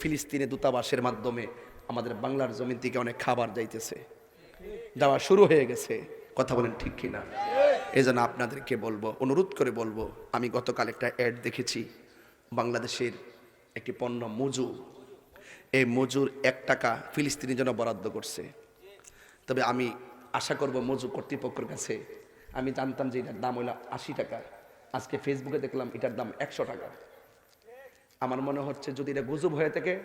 ফিলিস্তিনে দূতাবাসের মাধ্যমে আমাদের বাংলার জমিন থেকে অনেক খাবার যাইতেছে। যাওয়া শুরু হয়ে গেছে। কথা বলেন ঠিক কিনা? এই জন্য আপনাদেরকে বলব, অনুরোধ করে বলব, আমি গতকাল একটা অ্যাড দেখেছি। বাংলাদেশের একটি পণ্য মজু। এই মজুর এক টাকা ফিলিস্তিনের জন্য বরাদ্দ করছে। তবে আমি আশা করব মজু কর্তৃপক্ষের কাছে। আমি জানতাম যে এটার দাম হলো আশি টাকা। আজকে ফেসবুকে দেখলাম এটার দাম একশো টাকা। আমার মনে হচ্ছে যদি এটা গুজব হয়ে থাকে,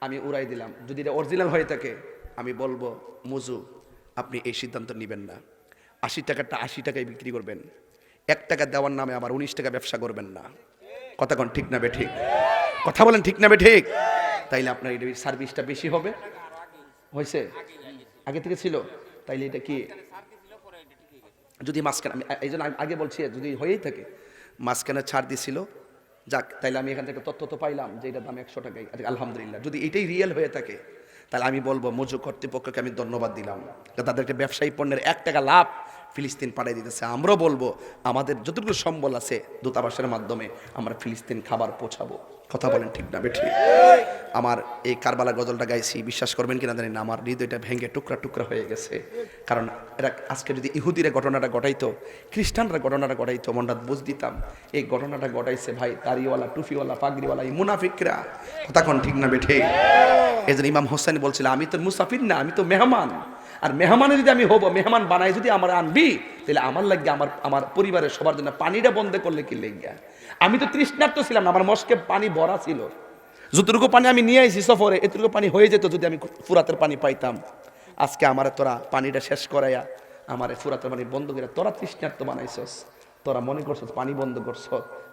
আমি উড়াই দিলাম। যদি এটা অরিজিনাল হয়ে থাকে, আমি বলব, মুজু, আপনি এই সিদ্ধান্ত নেবেন না। আশি টাকাটা আশি টাকায় বিক্রি করবেন। এক টাকা দেওয়ার নামে আবার উনিশ টাকা ব্যবসা করবেন না। কথা কোন, ঠিক না বে ঠিক? কথা বলেন, ঠিক না বে ঠিক? তাইলে আপনার এটা সার্ভিসটা বেশি হবে। হয়েছে? আগে থেকে ছিল? তাইলে এটা কি? যদি মাঝখানে, আমি, এই জন্য আগে বলছি, যদি হয়েই থাকে, মাঝখানে ছাড় দিছিল। যাক, তাইলে আমি এখান থেকে তথ্য তো পাইলাম যে এটার দাম একশো টাকাই। আরে আলহামদুলিল্লাহ। যদি এটাই রিয়েল হয়ে থাকে তাহলে আমি বলব মজু কর্তৃপক্ষকে আমি ধন্যবাদ দিলাম। তাদেরকে ব্যবসায়ী পণ্যের এক টাকা লাভ ফিলিস্তিন পাঠিয়ে দিতেছে। আমরাও বলব, আমাদের যতটুকু সম্বল আছে দূতাবাসের মাধ্যমে আমরা ফিলিস্তিন খাবার পৌঁছাবো। কথা বলেন ঠিক না, বেঠি? আমার এই কারবালা গজলটা গাইছি, বিশ্বাস করবেন কিনা জানি না, আমার হৃদয়টা ভেঙে টুকরা টুকরা হয়ে গেছে। কারণ এরা আজকে যদি ইহুদিরা ঘটনাটা ঘটাইতো, খ্রিস্টানরা ঘটনাটা ঘটাইতো, মনটা বুঝ দিতাম, এই ঘটনাটা ঘটাইছে ভাই, দাড়িওয়ালা টুফিওয়ালা পাগড়িওয়ালা, এই মুনাফিকরা। কথা কোন ঠিক না, বেঠে? এই জন্য ইমাম হোসেন বলছিল, আমি তো মুসাফির না, আমি তো মেহমান। আর মেহমানে যদি আমি হব, মেহমান বানাই যদি আমার আনবি, তাহলে আমার লাগবে আমার আমার পরিবারের সবার জন্য পানিটা বন্ধ করলে কি লেগে আমি তো তৃষ্ণার্ত ছিলাম আমার মস্কে পানি ভরা ছিল। যতটুকু পানি আমি নিয়ে আইছি সফরে, এতটুকু পানি হয়ে যেত যদি আমি ফুরাতের পানি পাইতাম। আজকে আমার তোরা পানিটা শেষ করাইয়া, আমার ফুরাতের পানি বন্ধ করে তোরা তৃষ্ণার্ত বানাইছস। তোরা মনে করছস পানি বন্ধ করছ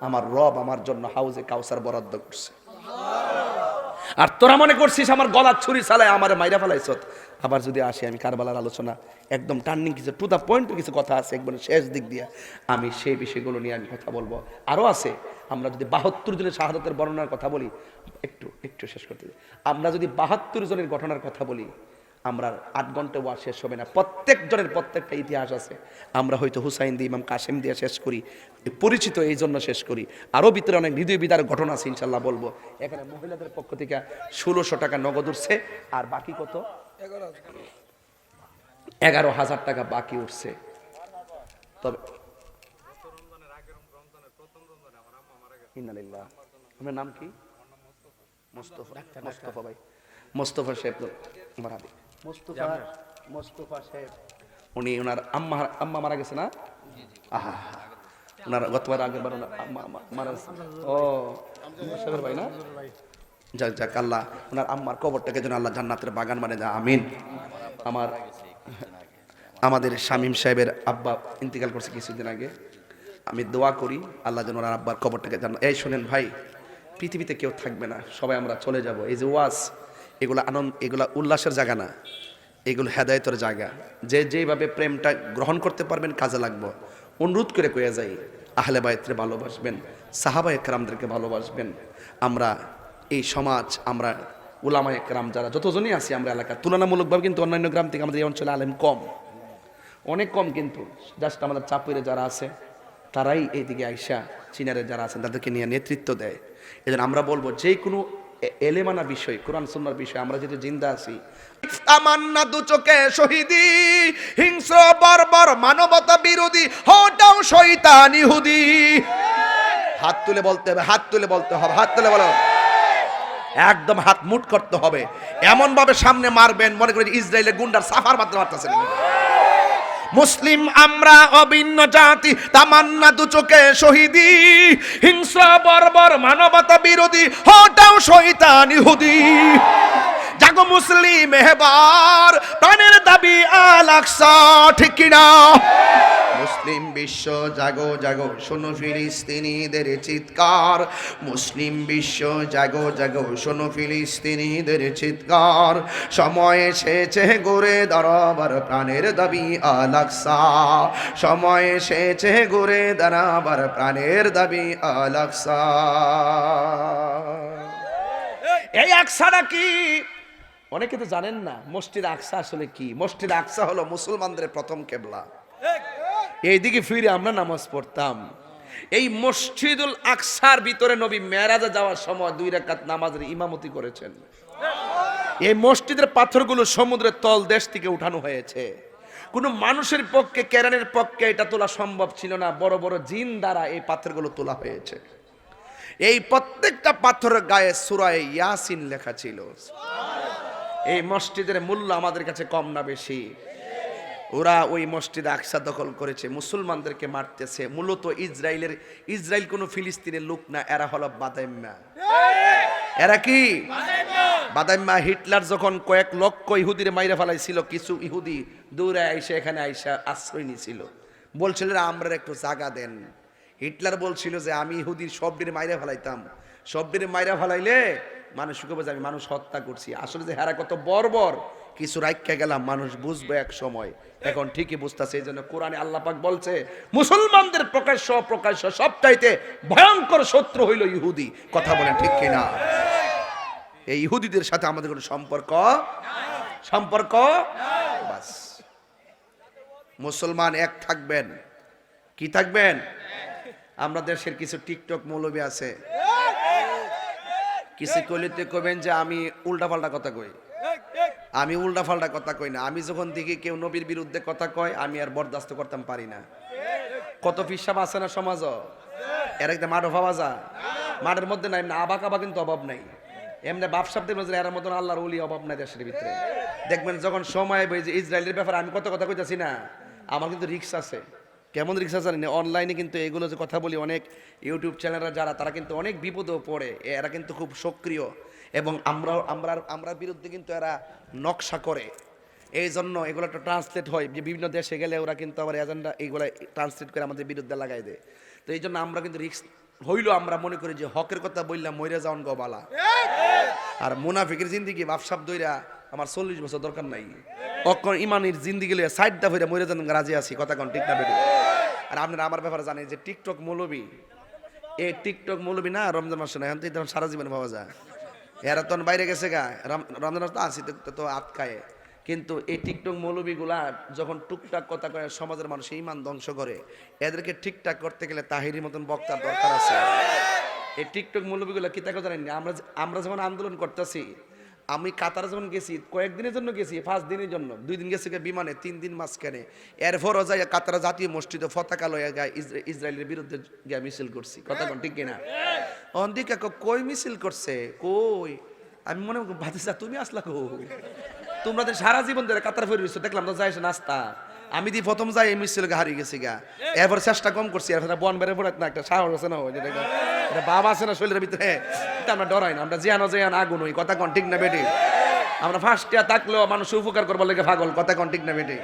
আমার রব আমার জন্য হাউজে কাউসার বরাদ্দ করছে। আর তোরা মনে করছিস আমার গলার ছুরি চালায় আমার মাইরা ফেলাইছ? আবার যদি আসি আমি কারবালার আলোচনা, একদম টার্নিং কিছু টু দ্য পয়েন্ট কিছু কথা আছে, একবার শেষ দিক দিয়ে, আমি সেই বিষয়গুলো নিয়ে আমি কথা বলব। আরও আছে, আমরা যদি বাহাত্তর জনের শাহাদতের বর্ণনার কথা বলি, একটু একটু শেষ করতে আমরা যদি বাহাত্তর জনের ঘটনার কথা বলি আমরা আট ঘণ্টা ওয়া শেষ হবে না। প্রত্যেক জনের প্রত্যেকটা ইতিহাস আছে। আমরা হয়তো হুসাইন দিয়ে, ইমাম কাশেম দিয়ে শেষ করি, পরিচিত এই জন্য শেষ করি। আরও ভিতরে অনেক হৃদয় বিদার ঘটনা আছে ইনশাল্লাহ বলব। এখানে মহিলাদের পক্ষ থেকে ষোলোশো টাকা নগদ উঠছে। আর বাকি কত? এগারো হাজার টাকা বাকি উঠছে। তবে নাম কি? মোস্তফা। মোস্তফা। ভাই। মোস্তফা সাহেব মোস্তফা মোস্তফা সাহেব। উনি ওনার আম্মা আম্মা মারা গেছে না? আহা ওনার গতবার আগের বার আম্মা মারা গেছে। ও সাহেবের ভাই না? যাক যাক আল্লাহ ওনার আম্মার কবরটাকে যেন আল্লাহ জান্নাতের বাগান মানে যা আমিন। আমার আমাদের শামীম সাহেবের আব্বা ইন্তিকাল করছে কিছুদিন আগে। আমি দোয়া করি আল্লাহ যেন ওনার আব্বার কবরটাকে জান্নাত এই শোনেন ভাই পৃথিবীতে কেউ থাকবে না সবাই আমরা চলে যাব। এই যে ওয়াজ এগুলো আনন্দ, এগুলা উল্লাসের জায়গা না। এগুলো হেদায়তের জায়গা। যে যেভাবে প্রেমটা গ্রহণ করতে পারবেন, কাজে লাগবো। অনুরোধ করে কয়ে যাই, আহলে বায়ত্রে ভালোবাসবেন, সাহাবা একরামদেরকে ভালোবাসবেন। আমরা এই সমাজ, আমরা উলামা একরাম যারা, যতজনই আছি আমরা এলাকা তুলনামূলকভাবে কিন্তু অন্যান্য গ্রাম থেকে আমাদের এই অঞ্চলে আলেম কম। অনেক কম কিন্তু জাস্ট আমাদের চাপুরে যারা আছে, তারাই এইদিকে আইসা, চীনারে যারা আছেন, তাদেরকে নিয়ে নেতৃত্ব দেয়। এজন্য আমরা বলব যে কোনো এলেমানা বিষয়, কোরআন সুন্নার বিষয়, আমরা যেহেতু জিন্দা আছি। তামান্না দু চোখে শহীদি, হিংস্র, বর্বর, মানবতা বিরোধী হটাও শৈতান ইহুদি। হাত তুলে বলতে হবে, হাত তুলে বলতে হবে, হাত তুলে বলো। একদম হাত মুট করতে হবে। এমন ভাবে সামনে মারবেন, মনে করেন ইসরায়েলের গুন্ডার সাফার মারতে মারতেছেন মুসলিম আমরা অভিন্ন জাতি, তামান্না দু চোখে শহীদি, হিংস্র, বর্বর, মানবতা বিরোধী, হটাও শৈতান ইহুদি। জাগো মুসলিম এবার প্রাণের দাবি আলাকসা ঠিক কিনা? মুসলিম বিশ্ব, জাগো জাগো। শোনো ফিলিস্তিনিদের চিৎকার। মুসলিম বিশ্ব, জাগো জাগো। শোনো ফিলিস্তিনিদের চিৎকার। সময় এসেছে গড়ে দাঁড়াবার প্রাণের দাবি আলাকসা সময় এসেছে গড়ে দাঁড়াবার প্রাণের দাবি আলাকসা এই আকসাটা কি? অনেকে তো জানেন না, মসজিদ আকসা আসলে কি? মসজিদ আকসা হলো মুসলমানদের প্রথম কেবলা। এইদিকে ফিরে আমরা নামাজ পড়তাম। এই মসজিদুল আকসার ভিতরে নবী মেরাজে যাওয়ার সময় দুই রাকাত নামাজের ইমামতি করেছেন। এই মসজিদের পাথরগুলো সমুদ্রের তল দেশ থেকে উঠানো হয়েছে। কোনো মানুষের পক্ষে, কেরানের পক্ষে এটা তোলা সম্ভব ছিল না। বড় বড় জিন দ্বারা এই পাথরগুলো তোলা হয়েছে। এই প্রত্যেকটা পাথরের গায়ে সুরায় ইয়াসিন লেখা ছিল। এই মসজিদের মূল্য আমাদের কাছে কম না বেশি। ওরা ওই মসজিদ আকসা দখল করেছে, মুসলমানদেরকে মারতেছে। মূলত ইসরায়েলের, ইসরায়েল কোনো ফিলিস্তিনের লোক না, এরা হলো বাদাইম্মা এরা কি? বাদাইম্মা হিটলার যখন কয়েক লক্ষ ইহুদির মাইরে ফেলাইছিল, কিছু ইহুদি দৌড়ে আইসা, এখানে আইসা আশ্রয় নিছিল। বলছিল আমরা একটু জাগা দেন। হিটলার বলছিল যে, আমি ইহুদির সবডির মাইরে ফেলাইতাম। সবডির মাইরে ফেলাইলে মানুষ যে, আমি মানুষ হত্যা করছি। আসলে যে হেরা কত বর্বর কিছু রাখা গেলাম, মানুষ বুঝবে এক সময়। এখন ঠিকই বুঝতেছে, এই জন্য কোরআনে আল্লাহ পাক বলছে, মুসলমানদের প্রকাশ্য প্রকাশ্য সবটাইতে ভয়ঙ্কর শত্রু হইল ইহুদি। কথা বলেন ঠিক কিনা? এই ইহুদিদের সাথে আমাদের কোনো সম্পর্ক সম্পর্ক বাস। মুসলমান এক থাকবেন। কি থাকবেন? আমরা দেশের কিছু টিকটক মৌলবী আছে। কিছু কইলেতে কবেন যে আমি উল্টা পাল্টা কথা কই। আমি উল্টা পাল্টা কথা কই না। আমি যখন দেখি কেউ নবীর বিরুদ্ধে কথা কয়, আমি আর বরদাস্ত করতাম পারি না। কত পিসাব আছে না সমাজ এর একটা মাঠ ভাবা যা মাঠের মধ্যে না আবাক আবা কিন্তু অভাব নাই। এমনি বাপসাপ দেখবেন যে এর মতন আল্লাহর ওলি অভাব নাই দেশের ভিতরে। দেখবেন যখন সময় যে ইসরায়েলের ব্যাপারে আমি কত কথা কইতাছি না? আমার কিন্তু রিক্স আছে। কেমন রিক্সা জানি না। অনলাইনে কিন্তু এগুলো যে কথা বলি অনেক ইউটিউব চ্যানেলরা যারা, তারা কিন্তু অনেক বিপদেও পড়ে। এরা কিন্তু খুব সক্রিয়। এবং আমরা আমরা আমরা বিরুদ্ধে কিন্তু এরা নকশা করে। এই জন্য এগুলো একটা ট্রান্সলেট হয়। যে বিভিন্ন দেশে গেলে ওরা কিন্তু আবার এজেন্ডা এইগুলো ট্রান্সলেট করে আমাদের বিরুদ্ধে লাগাই দেয়। তো এই জন্য আমরা কিন্তু রিক্স হইলেও আমরা মনে করি যে হকের কথা বললাম মইরা যাওন গবালা আর মুনাফিকের জিন্দিগি, বাপসাপ দইরা আমার চল্লিশ বছর দরকার নাই। অক্ষর ইমানের জিন্দিগি লইয়া সাইড দা ফিরে মরে যান রাজি আছি। কথা কোন, ঠিক না বেটি আর আপনারা আমার ব্যাপারে জানেন যে টিকটক মৌলবী, এই টিকটক মৌলবী না রমজান মাসে না, এখন তো সারা জীবনে পাওয়া যায়। এরা তো বাইরে গেছে গা। রমজান তো আসি তো- আটকায় কিন্তু এই টিকটক মৌলবীগুলা যখন টুকটাক কথা কয়ে, সমাজের মানুষ ইমান ধ্বংস করে। এদেরকে ঠিকঠাক করতে গেলে তাহিরি মতন বক্তার দরকার আছে। এই টিকটক মৌলবীগুলো কি তাকে জানেন আমরা আমরা যেমন আন্দোলন করতেছি আমি কাতার যখন গেছি, কয়েকদিনের জন্য গেছি, পাঁচ দিনের জন্য, দুই দিন গেছি বিমানে, তিন দিন মাঝখানে। এরপরও যাই কাতার জাতীয় মসজিদে পতাকা লইয়া গায়ে ইসরা- ইসরায়েলের বিরুদ্ধে গিয়ে মিছিল করছি। কথা কোন ঠিক কিনা? অন্দিকা কই মিছিল করছে? কই? আমি মনে ভাতিসা তুমি আসলা কই? তোমরা তো সারা জীবন ধরে কাতার ফিরে রয়েছো দেখলাম তো যাইছে নাস্তা। আমি দি প্রথম যাই মিছিল হারিয়ে গেছি গা এরপর চেষ্টা কম করছি, এরপর বন বেড়ে পড়ে না, একটা সাহস আছে না এটা বাবা আছে না শরীরের ভিতরে? এটা আমরা ডরাই না, আমরা জিয়ানো জিয়ান আগুন ওই, কথা কন ঠিক না বেটি? আমরা ফার্স্ট থাকলেও মানুষ উপকার করবার লেগে পাগল, কথা কন ঠিক না বেটি?